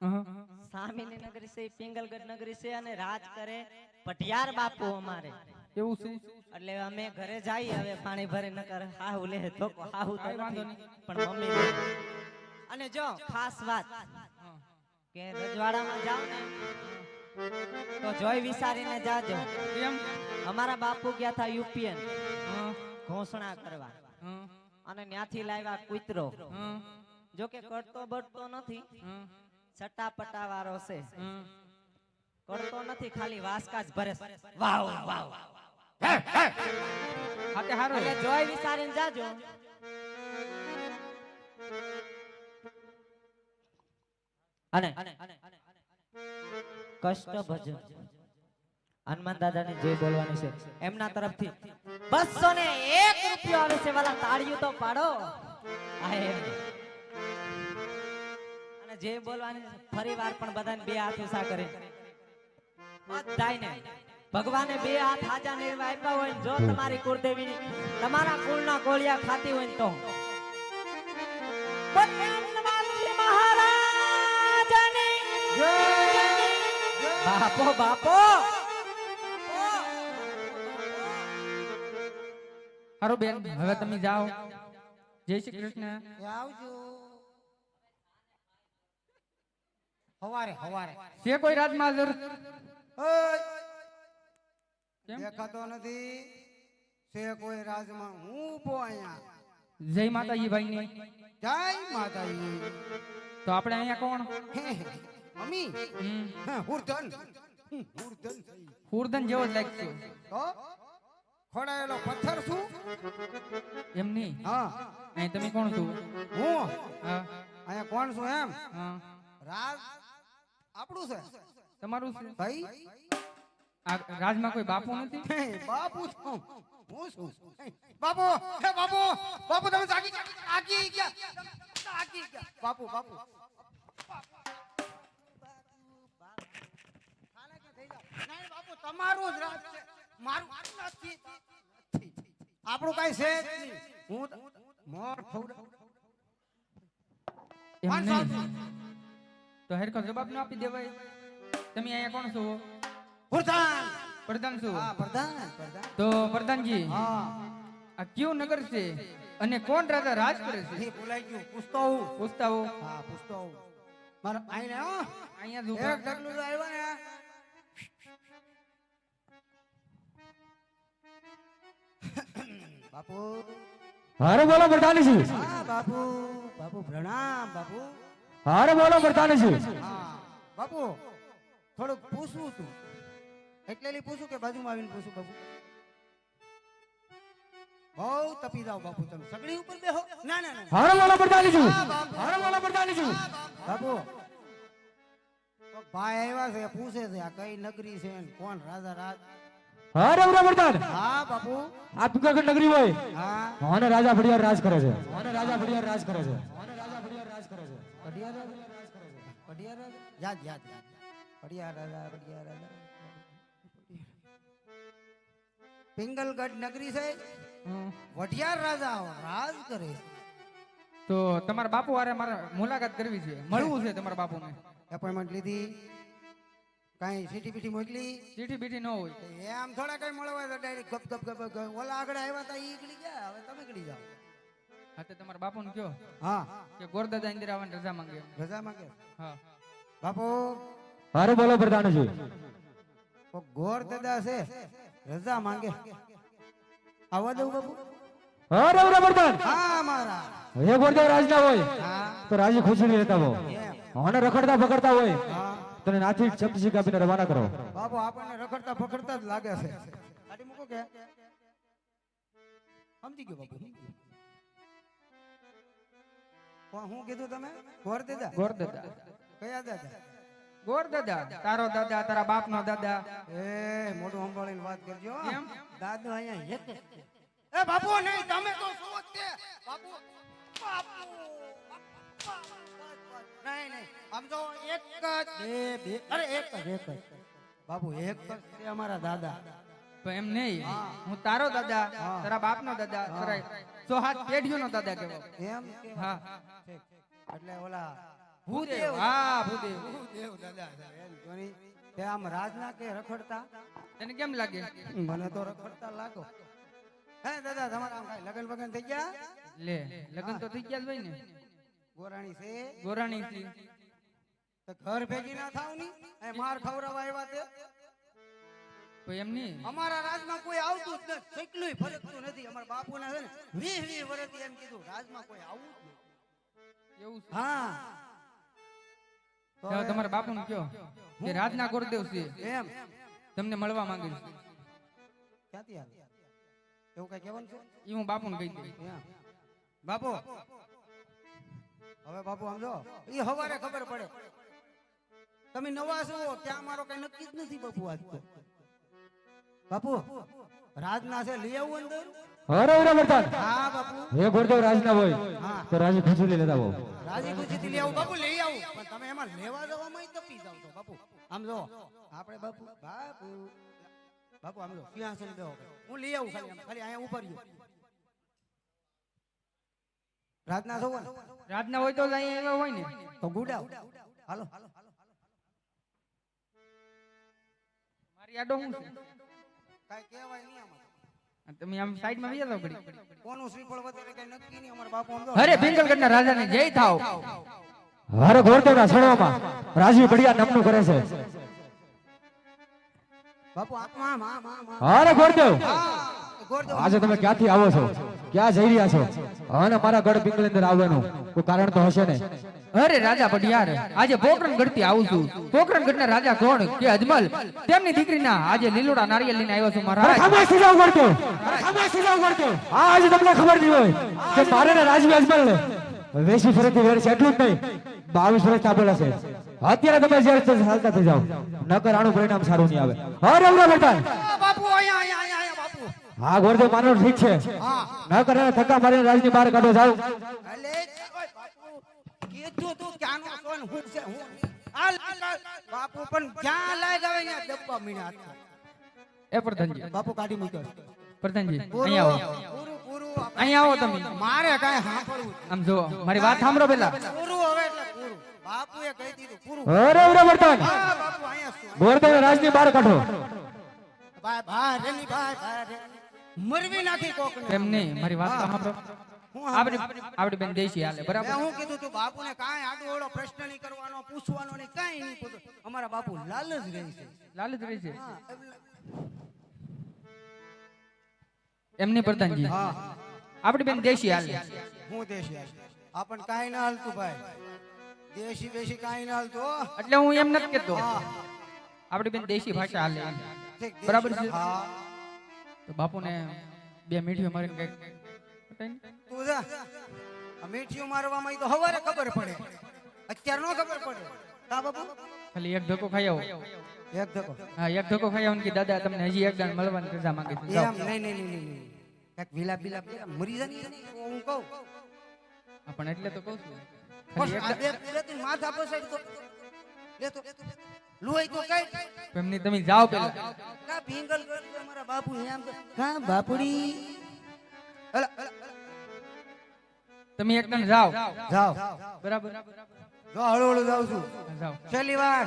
સામીની નગરી છે પિંગલગઢ નગરી છે અને રાજ કરે પટિયાર બાપુ અમારે. એવું છે? એટલે અમે ઘરે જઈએ હવે પાણી ભરી નકર હાહુ લે તો હાહુ તો વાંધો નહીં. પણ મમ્મી અને જો ખાસ વાત. કે રજવાડામાં જાવ ને તો જોઈ વિચારીને જાજો. કેમ અમારા બાપુ ગયા હતા યુપીએન. ઘોષણા કરવા. અને ત્યાંથી લાવ્યા કૂતરો. જોકે જો કે કરતો બળતો નથી. ચટાપટા વાળો છે કરતો નથી ખાલી વાસકા જ ભરે. વાવ વાવ. હા હારું. એટલે જોઈ વિચારીને જાજો. અને કષ્ટ ભજન. હનુમાન દાદાને જે બોલવાની છે એમના તરફથી બસો ને એક રૂપિયો આવે છે વાલા તાળીઓ તો પાડો. આ એમ. જે બોલવાની ફરી વાર પણ બધાને બે હાથ ઉષા કરે. બધાયને. ભગવાને બે હાથ હાજા નિર્વા આપ્યા હોય જો તમારી કુળદેવીની તમારા કુળના કોળિયા ખાતી હોય તો. બાપો બાપો. હારું બેન હવે તમે જાઓ. જય શ્રી કૃષ્ણ. આવજો. હવારે હવારે. છે કોઈ રાજમાં હાજર ઓય, દેખાતો નથી. છે કોઈ રાજમાં. હું ઊભો અહીંયા. જય માતાજી ભાઈ ની જય માતાજી. તો આપણે અહીંયા કોણ? મમ્મી. હુરધન. હુરધન હુરધન જેવો જ લાગશે. તો? ખોડાયેલો પથ્થર શું? એમ નહીં? હા. અહીં તમે કોણ છો? હું. હા. અહીંયા કોણ છું એમ? રાજ આપણું છે? તમારું છે? ભાઈ? રાજમાં કોઈ બાપુ નથી? બાપુ છું હું. છું. બાપુ હે બાપુ બાપુ તમે જાગી આકી ગયા. આકી ગયા. બાપુ બાપુ. તમારું જ રાજ છે. મારું નથી. આપણું કઈ છે હું મોર ખવડાવું. એમ નહીં તો હેરકો જવાબ ન આપી દેવાય. તમે અહીંયા કોણ છો? પ્રધાન. પ્રધાન છો? હા પ્રધાન. પ્રધાન તો પ્રધાનજી હા. આ કયું નગર છે અને કોણ રાજા રાજ કરે છે? એ બોલાઈ ગયું. પૂછતો હું પૂછતા હો હા પૂછતો હું મારા આઈને હો અહીંયા જો એક ઢગલું તો આવ્યો ને બાપુ. હારે બોલો પ્રધાનજી. હા બાપુ. બાપુ પ્રણામ બાપુ. હારે બોલો પ્રધાનજી. બાપુ થોડુંક પૂછવું તું એટલે પૂછું કે બાજુમાં આવીને પૂછું બાપુ? બહુ તપી જાવ બાપુ તમે. સગડી ઉપર બેહો? ના ના ના. હારે બોલો પ્રધાનજી. હારે બોલો પ્રધાનજી. બાપુ. ભાઈ આવ્યા છે પૂછે છે આ કઈ નગરી છે કોણ? રાજા રાજ? હારે બોલો પ્રધાન. હા બાપુ. આ પિંગલગઢ નગરી હોય. હા. મને રાજા ફળિયાર રાજ કરે છે. મને રાજા ફળિયાર રાજ કરે છે. રાજા ફળિયાર રાજ કરે છે. કઢિયા રાજા? યાદ યાદ યાદ કઢિયા રાજા કઢિયા રાજા. પિંગલગઢ નગરી છે. વઢિયાર રાજા રાજ કરે. તો તમારા બાપુ વારે મારે મુલાકાત કરવી છે. મળવું છે તમારા બાપુને. એપોઇન્ટમેન્ટ લીધી. કઈ સીટી પીટી મોકલી. સીટી બીઠી ન હોય. એમ થોડા કઈ મળવા તો ડાયરેક્ટ ગપ ગપ ગપ. ઓલા આગળ આવ્યા તા ઈ નીકળી ગયા. હવે તમે નીકળી જાઓ. હા તો તમારા બાપુને કયો હા. કે ગોરદાદા ઇન્દિરા આવવાની રજા માંગે. રજા માંગે? હા. બાપુ? હારે બોલો પ્રધાનજી. ગોરદાદા છે રજા માંગે. આવવા દઉં બાપુ. હારે બોલો પ્રધાન. હા મારા એ ગોરદેવ રાજના હોય. હા. તો રાજી ખુશી રહેતા હો અને રખડતા પકડતા હોય. તને નાથી ચપસી કાપીને રવાના કરો. બાપુ આપણને રખડતા પકડતા જ લાગે છે. ગાડી મૂકો કે. સમજી ગયો બાપુ સમજી ગયો. કોણ હું કીધું તમે? ગોર દાદા. ગોરદાદા કયા દાદા? ગોરદાદા તારો દાદા તારા બાપનો દાદા. એ મોઢું સંભાળીને વાત કરજો. હો. કેમ? દાદુ અહીંયા એક જ છે. એ બાપુ નહીં તમે તો શું જ છે? બાપુ બાપુ નહીં નહીં. આમ તો એક જ બે બે. અરે એક જ એક જ. બાપુ એક જ છે અમારા દાદા. તો એમ નહીં. હું. તારો દાદા હા. તારા બાપનો દાદા. તારા સો હાથ પેઢીઓનો દાદા કહેવાય. એમ કે હા. ઠીક. એટલે ઓલા ભૂદેવ હા ભૂદેવ. ભૂદેવ દાદા તે આમ રાજના કે રખડતા? તને કેમ લાગે? મને તો રખડતા લાગો. હે દાદા તમારા આમ કાંઈ લગન વગન થઈ ગયા? લે લગન તો થઈ ગયા જ હોય ને. ગોરાણી છે? ગોરાણી થી તો ઘર ભેગી ના થાવની? એ માર ખવરાવા આવ્યા તે? કોઈ એમ નહીં. અમારા રાજમાં કોઈ આવતું જ નથી. કેટલું ફરકતું નથી. અમારા બાપુના છે ને વીસ વીસ વર્ષથી એમ કીધું રાજમાં કોઈ આવવું જ નથી. એવું હા. તો તમારા બાપુને કયો કે રાજના ગુરુદેવ છે. એમ. તમને મળવા માંગે છે ક્યાંથી આવે? એવું કઈ કહેવાનું છે? એ હું બાપુને કહી દઉં. બાપુ. હવે બાપુ સમજો. એ હવારે ખબર પડે. તમે નવા છો ત્યાં મારો કઈ નક્કી જ નથી બાપુ આજ તો. બાપુ રાજના છે લઈ આવું અંદર? વરદાન હા બાપુ. હે ગુરુદેવ રાજના હોય હા. તો રાજી ખુશી લેતા રાજી લઈ આવું. બાપુ લઈ આવું. પણ તમે એમાં લેવા તપી જાવ છો બાપુ. આમ જો આપણે બાપુ બાપુ. બાપુ આમ જો સિંહાસન બેહો હું લઈ આવું ખાલી ખાલી અહીંયા ઉપર રહ્યો. રાજના છો રાજના હોય તો અહીંયા હોય ને. તો ગુડાવ. હાલો. મારી આડો છે? કાઈ કહેવાય નહીં આમાં. તમે આમ સાઈડમાં વહી જાઓ ઘડી કોનું શ્રીફળ વધારે કઈ નક્કી નહીં અમારા બાપુ આમ જો. અરે પિંગલગઢના રાજાને જય થાવ. અરે ગુરુદેવના છણવામાં રાજી બઢિયા નામનું કરે છે. બાપુ આત્મા મા મા આજે તમે ક્યાંથી આવો છો? ક્યાં જઈ રહ્યા છો? અને મારા ગઢ પિંગલ અંદર આવવાનું. કોઈ કારણ તો હશે ને? અરે રાજા પઢિયાર આજે પોકરણ ગઢથી આવું છું. પોકરણ ગઢના રાજા કોણ? કે અજમલ? તેમની દીકરીના આજે લીલોડા નારિયેલ લઈને આવ્યો છું મારા મહારાજ સુજાવ કરતો જાઓ સુજાવ કરતો આ આજે તમને ખબર નહીં હોય કે મારે ને રાજવી અજમલ ને વેસી ફરતી વેર છે એટલું જ નહીં. બાવીસ વર્ષ તાપેલા છે. અત્યારે તમે જે રસ્તે ચાલતા થઈ જાઓ. નકર આનું પરિણામ સારું નહીં આવે. અરે અમરા બેટા. બાપુ અહીંયા અહીંયા. હા ગુરુદેવ માનો ઠીક છે. હા. કરે થકા મારીને રાજની બહાર કાઢો જાવ અલે કીધું તું ક્યાંનો છો ને હું છે હું હાલ. બાપુ પણ ક્યાં લાગ આવે અહીંયા ડબ્બા મીના એ પ્રધાનજી. બાપુ કાઢી મૂક્યો. પ્રધાનજી અહીંયા આવો. પૂરું પૂરું અહીંયા આવો તમે મારે કાઈ સાંભળવું આમ જો મારી વાત સાંભળો પેલા પૂરું હવે એટલે પૂરું. બાપુએ કહી દીધું પૂરું. અરે અરે વર્તન બાપુ અહીંયા ગુરુદેવ રાજની બહાર કાઢો. ભાઈ ભાઈ રેની ભાઈ ભાઈ રેની. મરવી નાખી કોક એમ નહીં મારી વાત સાંભળો. હું આપણી આપણી બેન દેશી હાલે બરાબર. હું કીધું તું બાપુને કાંઈ આડો ઓળો પ્રશ્ન નહીં કરવાનો પૂછવાનો નહીં કાંઈ નહીં પૂછો અમારા બાપુ લાલ જ રહે છે. લાલચ રહી છે. એમની પ્રધાનજી. આપણી બેન દેશી હાલે. હું દેશી આપણ કાંઈ ના હાલતું ભાઈ. દેશી બેશી કાંઈ ના હાલતું એટલે હું એમ નથી કેતો. આપણી બેન દેશી ભાષા હાલે. દેશી- બરાબર છે? હા. તો બાપુને બે મીઠીઓ મારીને કંઈક તું જા આ મારવામાં તો હવારે ખબર પડે. અત્યાર નો ખબર પડે. હા બાપુ? ખાલી એક ધક્કો ખાઈ આવો. એક ધક્કો. હા એક ધક્કો ખાઈ આવો કે દાદા તમને હજી એક દાન મળવાની રજા માંગે છે. એમ નહીં નહીં નહીં નહીં નહીં. વિલા વિલાપ મરી જાય ને હું કહું. પણ એટલે તો કહું છું. ખાલી માથા પસાઈ તો લે તો લુઈ તો કઈ એમની તમે જાઓ પેલા. ના ભીંગલ અમારા બાપુ એમ બાપુડી. તમે એકદમ જાઓ. જાઓ. બરાબર. જો હળુ હળુ જાઉં છું. જાઓ. છેલ્લી વાર.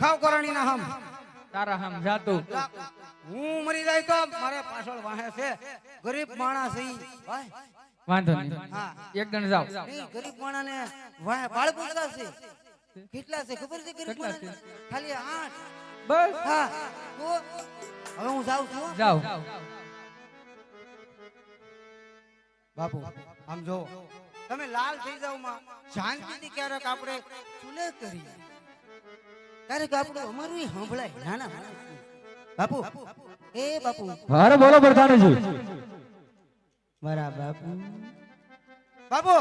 ખાવ કરણી ના હમ. તારા હમ જાતું હું મરી જાય તો મારે પાછળ વાહે છે. ગરીબ માણસ ભાઈ. વાંધો નહીં. એક એકદમ જાઓ. ગરીબ ગરીબ માણસને વાહે બાળ પૂછતા છે કેટલા છે ખબર છે ગરીબ કેટલા ખાલી આઠ. બસ. હા. હવે હું જાઉં છું. જાઓ. બાપુ આમ જો. તમે લાલ થઈ જાવમાં. શાંતિથી ક્યારેક આપણે ચૂલે કરી ક્યારેક આપણું અમારું સાંભળાય નાના બાપુ એ બાપુ. ભારે બોલો પ્રધાનજી મારા બાપુ. બાપુ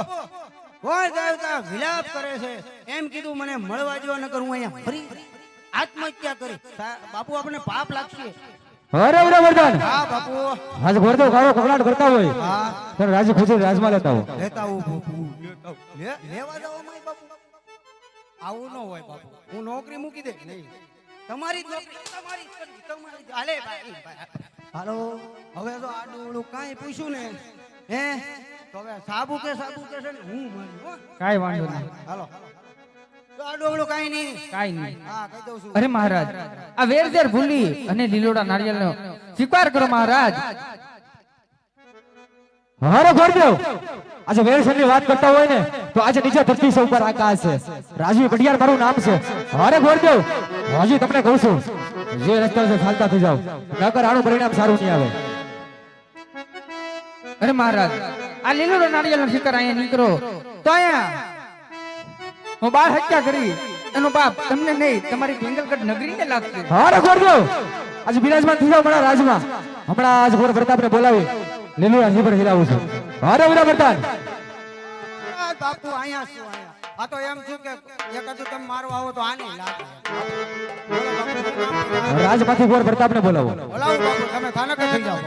કોઈ દેવતા વિલાપ કરે છે. એમ કીધું મને મળવા જો નકર હું અહીંયા ફરી આત્મહત્યા કરી. બાપુ આપણે પાપ લાગશે. અરે અરે વરદાન. હા બાપુ. આજ ગુરુદેવ ગાળો કકડાટ કરતા હોય. હા. ત્યારે રાજી ખુશી રાજમાં લેતા હો લેતા આવું બાપુ. લે- લેવા જવામાં બાપુ. આવું ન હોય બાપુ. હું નોકરી મૂકી દે નહીં. તમારી નોકરી તમારી તમારી જ. હાલે હવે તો આડું કાંઈ પૂછ્યું ને હે? તો હવે સાબુ કે સાબુ કે છે ને હું મારી હો. વાંધો નહીં. હાલો. આડોવળું કાંઈ નહીં. કાઈ નહીં. હા કહી દઉં છું. અરે મહારાજ આ વેર ઝેર ભૂલી અને લીલોડા નારિયેળનો સ્વીકાર કરો મહારાજ. હારો ગોરદેવ આજે વેરસની વાત કરતા હોય ને તો આજે નીચે ધરતી સૌ ઉપર આકાશ છે. રાજવી પડિયાર મારું નામ છે. હારે ગોરદેવ હજી તમને કહું છું જે રસ્તા છે ચાલતા થઈ જાવ નકર આનું પરિણામ સારું નહીં આવે. અરે મહારાજ આ લીલોડા નારિયેળનો સ્વીકાર અહીંયા નીકળો તો અહીંયા હું બાળ હત્યા કરી. એનો બાપ તમને નહીં તમારી પેંગલગઢ નગરીને લાગશે. હારે ગોરદેવ આજે બિરાજમાન થઈ જાવ મારા રાજમાં. હમણાં આજ ગોર પ્રતાપને બોલાવી લીલું અહીં પર હિલાવું છું. હારે વીરા પ્રતાપ બાપુ અહીંયા છું અહીંયા? આ તો એમ છું કે એકાદું તમે મારવા આવો તો આને લાગે? રાજમાંથી ગોર પ્રતાપને બોલાવો. બોલાવો બાપુ તમે થાનક થઈ જાઓ.